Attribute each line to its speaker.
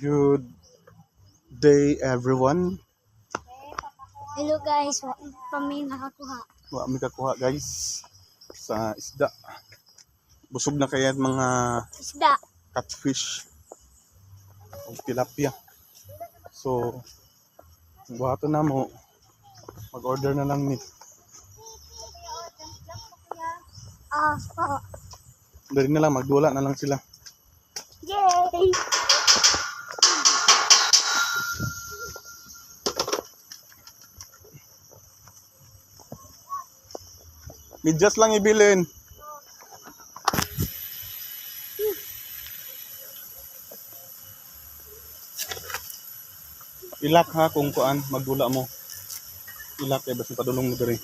Speaker 1: Good day everyone.
Speaker 2: Hello guys, wa may nakakuha.
Speaker 1: Wa mi kakuha guys sa isda. Busog na kaya mga
Speaker 2: Isda.
Speaker 1: catfish o tilapia. So, buhato na mo. Mag-order na lang ni.
Speaker 2: Ah, oh.
Speaker 1: Dari na lang, magdula na lang sila.
Speaker 2: Yay!
Speaker 1: Medyas lang ibilin. Ilak ha kung kuan magdula mo. Ilak kay basta padulong mo diri.